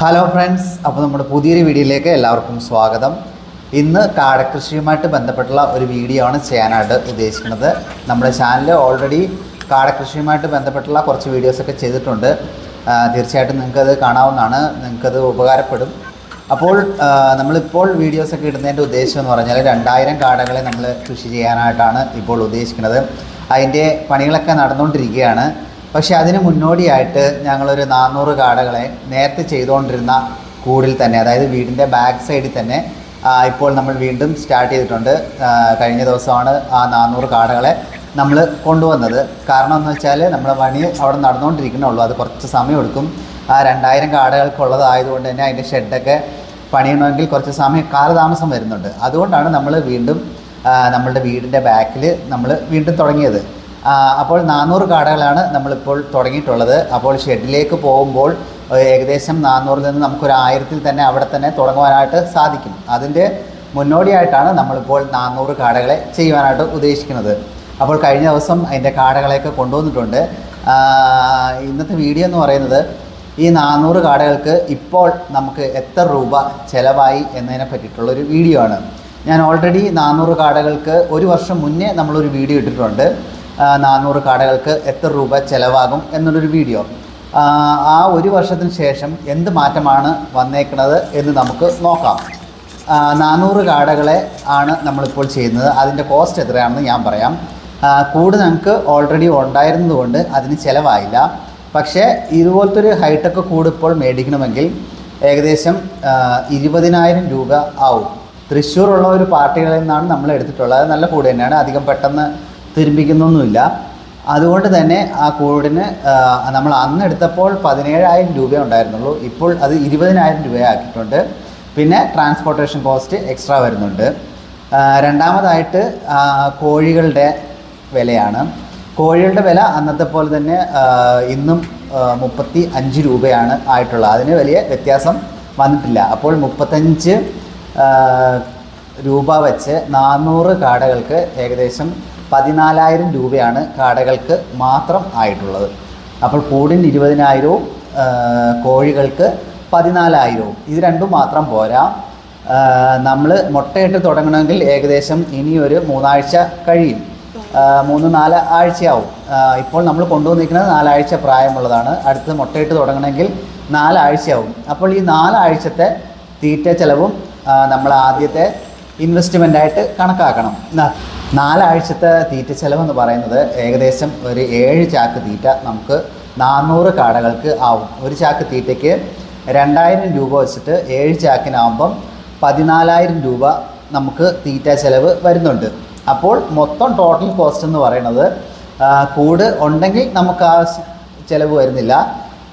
Hello friends അപ്പോൾ നമ്മുടെ പുതിയൊരു വീഡിയോയിലേക്ക് എല്ലാവർക്കും സ്വാഗതം. ഇന്ന് കാടകൃഷിയുമായിട്ട് ബന്ധപ്പെട്ടുള്ള ഒരു വീഡിയോ ആണ് ചെയ്യാനായിട്ട് ഉദ്ദേശിക്കുന്നത്. നമ്മുടെ ചാനൽ ഓൾറെഡി കാടകൃഷിയുമായിട്ട് ബന്ധപ്പെട്ടുള്ള കുറച്ച് വീഡിയോസൊക്കെ ചെയ്തിട്ടുണ്ട്. തീർച്ചയായിട്ടും നിങ്ങൾക്കത് കാണാവുന്നതാണ്. നിങ്ങൾക്കത് ഉപകാരപ്പെടും. അപ്പോൾ നമ്മളിപ്പോൾ വീഡിയോസൊക്കെ ഇടുന്നതിന്റെ ഉദ്ദേശം എന്ന് പറഞ്ഞാൽ രണ്ടായിരം കാടകളെ നമ്മൾ കൃഷി ചെയ്യാനായിട്ടാണ് ഇപ്പോൾ ഉദ്ദേശിക്കുന്നത്. അതിന്റെ പണികളൊക്കെ നടന്നുകൊണ്ടിരിക്കുകയാണ്. പക്ഷേ അതിന് മുന്നോടിയായിട്ട് ഞങ്ങളൊരു നാനൂറ് കാടകളെ നേരത്തെ ചെയ്തുകൊണ്ടിരുന്ന കൂടിൽ തന്നെ അതായത് വീടിന്റെ ബാക്ക് സൈഡിൽ തന്നെ ഇപ്പോൾ നമ്മൾ വീണ്ടും സ്റ്റാർട്ട് ചെയ്തിട്ടുണ്ട്. കഴിഞ്ഞ ദിവസമാണ് ആ നാനൂറ് കാടകളെ നമ്മൾ കൊണ്ടുവന്നത്. കാരണം എന്ന് വെച്ചാൽ നമ്മുടെ പണി അവിടെ നടന്നുകൊണ്ടിരിക്കണുള്ളൂ അത് കുറച്ച് സമയം എടുക്കും ആ രണ്ടായിരം കാടകൾക്കുള്ളതായതുകൊണ്ട് തന്നെ അതിന്റെ ഷെഡൊക്കെ പണിയണമെങ്കിൽ കുറച്ച് സമയം കാലതാമസം വരുന്നുണ്ട്. അതുകൊണ്ടാണ് നമ്മൾ വീണ്ടും നമ്മളുടെ വീടിന്റെ ബാക്കിൽ നമ്മൾ വീണ്ടും തുടങ്ങിയത്. അപ്പോൾ നാനൂറ് കാടകളാണ് നമ്മളിപ്പോൾ തുടങ്ങിയിട്ടുള്ളത്. അപ്പോൾ ഷെഡിലേക്ക് പോകുമ്പോൾ ഏകദേശം നാനൂറിൽ നിന്ന് നമുക്കൊരു ആയിരത്തിൽ തന്നെ അവിടെ തന്നെ തുടങ്ങുവാനായിട്ട് സാധിക്കും. അതിന്റെ മുന്നോടിയായിട്ടാണ് നമ്മളിപ്പോൾ നാനൂറ് കാടകളെ ചെയ്യുവാനായിട്ട് ഉദ്ദേശിക്കുന്നത്. അപ്പോൾ കഴിഞ്ഞ ദിവസം അതിന്റെ കാടകളെയൊക്കെ കൊണ്ടുവന്നിട്ടുണ്ട്. ഇന്നത്തെ വീഡിയോ എന്ന് പറയുന്നത് ഈ നാനൂറ് കാടകൾക്ക് ഇപ്പോൾ നമുക്ക് എത്ര രൂപ ചിലവായി എന്നതിനെ പറ്റിയിട്ടുള്ളൊരു വീഡിയോ ആണ്. ഞാൻ ഓൾറെഡി നാനൂറ് കാടകൾക്ക് ഒരു വർഷം മുന്നേ നമ്മളൊരു വീഡിയോ ഇട്ടിട്ടുണ്ട്. നാനൂറ് കാടകൾക്ക് എത്ര രൂപ ചിലവാകും എന്നുള്ളൊരു വീഡിയോ. ആ, ഒരു വർഷത്തിന് ശേഷം എന്ത് മാറ്റമാണ് വന്നേക്കുന്നത് എന്ന് നമുക്ക് നോക്കാം. നാനൂറ് കാടകളെ ആണ് നമ്മളിപ്പോൾ ചെയ്യുന്നത്. അതിന്റെ കോസ്റ്റ് എത്രയാണെന്ന് ഞാൻ പറയാം. കൂട് ഞങ്ങൾക്ക് ഓൾറെഡി ഉണ്ടായിരുന്നതുകൊണ്ട് അതിന് ചിലവായില്ല. പക്ഷേ ഇതുപോലത്തെ ഒരു ഹൈടെക് കൂട് ഇപ്പോൾ മേടിക്കണമെങ്കിൽ ഏകദേശം ഇരുപതിനായിരം രൂപ ആവും. തൃശ്ശൂറുള്ള ഒരു പാർട്ടികളിൽ നിന്നാണ് നമ്മൾ എടുത്തിട്ടുള്ളത്. നല്ല കൂട് തന്നെയാണ്. അധികം പെട്ടെന്ന് തിരുമ്പിക്കുന്നൊന്നുമില്ല. അതുകൊണ്ട് തന്നെ ആ കോഡിന് നമ്മൾ അന്ന് എടുത്തപ്പോൾ പതിനേഴായിരം രൂപ ഉണ്ടായിരുന്നുള്ളൂ. ഇപ്പോൾ അത് ഇരുപതിനായിരം രൂപയാക്കിയിട്ടുണ്ട് പിന്നെ ട്രാൻസ്പോർട്ടേഷൻ കോസ്റ്റ് എക്സ്ട്രാ വരുന്നുണ്ട്. രണ്ടാമതായിട്ട് കോഴികളുടെ വിലയാണ്. കോഴികളുടെ വില അന്നത്തെ പോലെ തന്നെ ഇന്നും മുപ്പത്തി അഞ്ച് രൂപയാണ് ആയിട്ടുള്ളത്. അതിന് വലിയ വ്യത്യാസം വന്നിട്ടില്ല. അപ്പോൾ മുപ്പത്തഞ്ച് രൂപ വെച്ച് നാനൂറ് കാടകൾക്ക് ഏകദേശം പതിനാലായിരം രൂപയാണ് കാടകൾക്ക് മാത്രം ആയിട്ടുള്ളത്. അപ്പോൾ കൂടിന് ഇരുപതിനായിരവും കോഴികൾക്ക് പതിനാലായിരവും. ഇത് രണ്ടും മാത്രം പോരാ. നമ്മൾ മുട്ടയിട്ട് തുടങ്ങണമെങ്കിൽ ഏകദേശം ഇനിയൊരു മൂന്നാഴ്ച കഴിയും. മൂന്ന് നാല് ആഴ്ചയാവും. ഇപ്പോൾ നമ്മൾ കൊണ്ടുവന്നിരിക്കുന്നത് നാലാഴ്ച പ്രായമുള്ളതാണ്. അടുത്ത് മുട്ടയിട്ട് തുടങ്ങണമെങ്കിൽ നാലാഴ്ചയാവും. അപ്പോൾ ഈ നാലാഴ്ചത്തെ തീറ്റ ചിലവും നമ്മൾ ആദ്യത്തെ ഇൻവെസ്റ്റ്മെന്റായിട്ട് കണക്കാക്കണം. നാലാഴ്ചത്തെ തീറ്റ ചെലവെന്ന് പറയുന്നത് ഏകദേശം ഒരു ഏഴ് ചാക്ക് തീറ്റ നമുക്ക് നാനൂറ് കാടകൾക്ക് ആവും. ഒരു ചാക്ക് തീറ്റയ്ക്ക് രണ്ടായിരം രൂപ വെച്ചിട്ട് ഏഴ് ചാക്കിനാവുമ്പം പതിനാലായിരം രൂപ നമുക്ക് തീറ്റ ചെലവ് വരുന്നുണ്ട്. അപ്പോൾ മൊത്തം ടോട്ടൽ കോസ്റ്റ് എന്ന് പറയുന്നത് കൂട് ഉണ്ടെങ്കിൽ നമുക്ക് ആ ചിലവ് വരുന്നില്ല.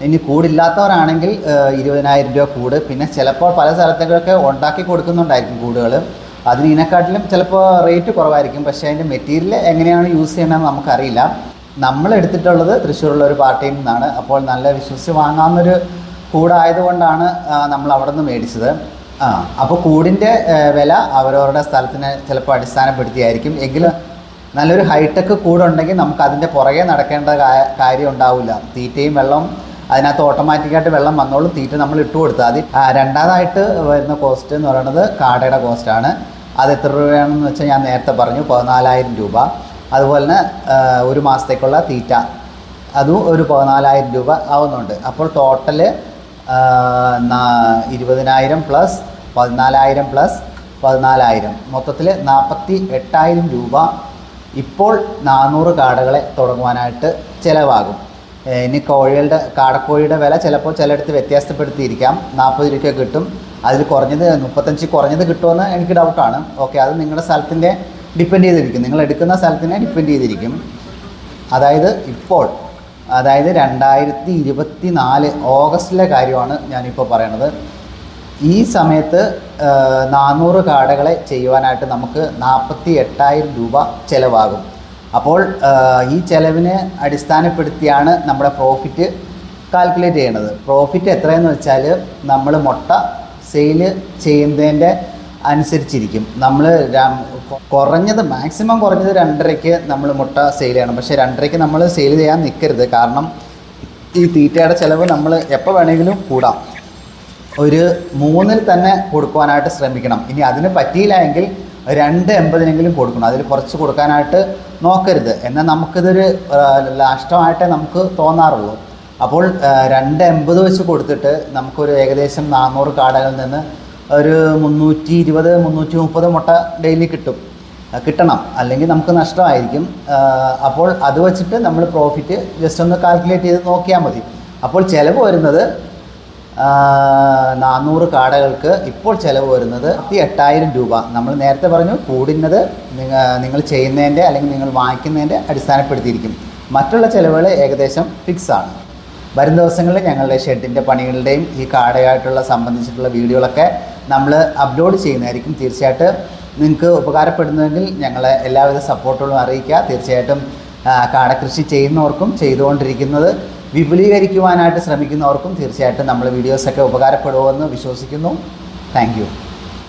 ഇനി കൂടില്ലാത്തവരാണെങ്കിൽ ഇരുപതിനായിരം രൂപ കൂട്. പിന്നെ ചിലപ്പോൾ പല സ്ഥലത്തേക്കൊക്കെ ഉണ്ടാക്കി കൊടുക്കുന്നുണ്ടായിരിക്കും കൂടുകൾ അതിന് ഇതിനെക്കാട്ടിലും ചിലപ്പോൾ റേറ്റ് കുറവായിരിക്കും. പക്ഷേ അതിന്റെ മെറ്റീരിയൽ എങ്ങനെയാണ് യൂസ് ചെയ്യണമെന്ന് നമുക്കറിയില്ല. നമ്മൾ എടുത്തിട്ടുള്ളത് തൃശ്ശൂരുള്ള ഒരു പാർട്ടിയിൽ നിന്നാണ്. അപ്പോൾ നല്ല വിശ്വസിച്ച് വാങ്ങാവുന്നൊരു കൂടായതുകൊണ്ടാണ് നമ്മൾ അവിടെ നിന്ന് മേടിച്ചത്. ആ അപ്പോൾ കൂടിന്റെ വില അവരവരുടെ സ്ഥലത്തിന് ചിലപ്പോൾ അടിസ്ഥാനപ്പെടുത്തിയായിരിക്കും. എങ്കിലും നല്ലൊരു ഹൈടെക് കൂടുണ്ടെങ്കിൽ നമുക്ക് അതിന്റെ പുറകെ നടക്കേണ്ട കാര്യം ഉണ്ടാവില്ല. തീറ്റയും വെള്ളവും അതിനകത്ത് ഓട്ടോമാറ്റിക്കായിട്ട് വെള്ളം വന്നോളും. തീറ്റ നമ്മൾ ഇട്ട് കൊടുത്താൽ മതി. രണ്ടാമതായിട്ട് വരുന്ന കോസ്റ്റ് എന്ന് പറയുന്നത് കാടയുടെ കോസ്റ്റാണ് അത് എത്ര രൂപയാണെന്ന് വെച്ചാൽ ഞാൻ നേരത്തെ പറഞ്ഞു. പതിനാലായിരം രൂപ. അതുപോലെ തന്നെ ഒരു മാസത്തേക്കുള്ള തീറ്റ. അതും ഒരു പതിനാലായിരം രൂപ ആവുന്നുണ്ട്. അപ്പോൾ ടോട്ടൽ ഇരുപതിനായിരം പ്ലസ് പതിനാലായിരം പ്ലസ് പതിനാലായിരം. മൊത്തത്തിൽ നാൽപ്പത്തി എട്ടായിരം രൂപ ഇപ്പോൾ നാനൂറ് കാടകളെ തുടങ്ങുവാനായിട്ട് ചിലവാകും. ഇനി കോഴികളുടെ കാടക്കോഴിയുടെ വില ചിലപ്പോൾ ചിലയിടത്ത് വ്യത്യാസപ്പെടുത്തിയിരിക്കാം. നാൽപ്പത് രൂപയ്ക്ക് കിട്ടും. അതിൽ കുറഞ്ഞത് മുപ്പത്തഞ്ച് കുറഞ്ഞത് കിട്ടുമെന്ന് എനിക്ക് ഡൗട്ടാണ് ഓക്കെ അത് നിങ്ങളുടെ സ്ഥലത്തിന്റെ ഡിപ്പെൻഡ് ചെയ്തിരിക്കും. നിങ്ങൾ എടുക്കുന്ന സ്ഥലത്തിനെ ഡിപ്പെൻഡ് ചെയ്തിരിക്കും. അതായത് ഇപ്പോൾ അതായത് രണ്ടായിരത്തി ഇരുപത്തി നാല് ഓഗസ്റ്റിലെ കാര്യമാണ് ഞാനിപ്പോൾ പറയണത്. ഈ സമയത്ത് നാനൂറ് കാടകളെ ചെയ്യുവാനായിട്ട് നമുക്ക് നാൽപ്പത്തി എട്ടായിരം രൂപ ചിലവാകും. അപ്പോൾ ഈ ചെലവിനെ അടിസ്ഥാനപ്പെടുത്തിയാണ് നമ്മുടെ പ്രോഫിറ്റ് കാൽക്കുലേറ്റ് ചെയ്യണത്. പ്രോഫിറ്റ് എത്രയെന്ന് വെച്ചാൽ നമ്മൾ മുട്ട സെയിൽ ചെയ്യുന്നതിന്റെ അനുസരിച്ചിരിക്കും. നമ്മൾ കുറഞ്ഞത് മാക്സിമം കുറഞ്ഞത് രണ്ടരയ്ക്ക് നമ്മൾ മുട്ട സെയിൽ ചെയ്യണം. പക്ഷേ രണ്ടരയ്ക്ക് നമ്മൾ സെയിൽ ചെയ്യാൻ നിൽക്കരുത് കാരണം ഈ തീറ്റയുടെ ചിലവ് നമ്മൾ എപ്പോൾ വേണമെങ്കിലും കൂടാം. ഒരു മൂന്നിൽ തന്നെ കൊടുക്കുവാനായിട്ട് ശ്രമിക്കണം. ഇനി അതിന് പറ്റിയില്ല എങ്കിൽ രണ്ട് എൺപതിനെങ്കിലും കൊടുക്കണം. അതിൽ കുറച്ച് കൊടുക്കാനായിട്ട് നോക്കരുത്. എന്നാൽ നമുക്കിതൊരു നഷ്ടമായിട്ടേ നമുക്ക് തോന്നാറുള്ളൂ. അപ്പോൾ രണ്ട് എൺപത് വെച്ച് കൊടുത്തിട്ട് നമുക്കൊരു ഏകദേശം നാനൂറ് കാടകളിൽ നിന്ന് ഒരു മുന്നൂറ്റി ഇരുപത് മുന്നൂറ്റി മുപ്പത് മുട്ട ഡെയിലി കിട്ടും. കിട്ടണം. അല്ലെങ്കിൽ നമുക്ക് നഷ്ടമായിരിക്കും. അപ്പോൾ അത് വെച്ചിട്ട് നമ്മൾ പ്രോഫിറ്റ് ജസ്റ്റ് ഒന്ന് കാൽക്കുലേറ്റ് ചെയ്ത് നോക്കിയാൽ മതി. അപ്പോൾ ചിലവ് വരുന്നത് നാനൂറ് കാടകൾക്ക് ഇപ്പോൾ ചിലവ് വരുന്നത് ഈ എട്ടായിരം രൂപ. നമ്മൾ നേരത്തെ പറഞ്ഞു കൂടുന്നത് നിങ്ങ നിങ്ങൾ ചെയ്യുന്നതിന്റെ അല്ലെങ്കിൽ നിങ്ങൾ വാങ്ങിക്കുന്നതിന്റെ അടിസ്ഥാനപ്പെടുത്തിയിരിക്കും. മറ്റുള്ള ചിലവുകൾ ഏകദേശം ഫിക്സ് ആണ്. വരും ദിവസങ്ങളിൽ ഞങ്ങളുടെ ഷെഡിന്റെ പണികളുടെയും ഈ കാടയായിട്ടുള്ള സംബന്ധിച്ചിട്ടുള്ള വീഡിയോകളൊക്കെ നമ്മൾ അപ്ലോഡ് ചെയ്യുന്നതായിരിക്കും. തീർച്ചയായിട്ടും നിങ്ങൾക്ക് ഉപകാരപ്പെടുന്നുവെങ്കിൽ ഞങ്ങളെ എല്ലാവിധ സപ്പോർട്ടുകളും അറിയിക്കുക. തീർച്ചയായിട്ടും കാടകൃഷി ചെയ്യുന്നവർക്കും ചെയ്തുകൊണ്ടിരിക്കുന്നത് വിപുലീകരിക്കുവാനായിട്ട് ശ്രമിക്കുന്നവർക്കും തീർച്ചയായിട്ടും നമ്മൾ വീഡിയോസൊക്കെ ഉപകാരപ്പെടുമെന്ന് വിശ്വസിക്കുന്നു. താങ്ക്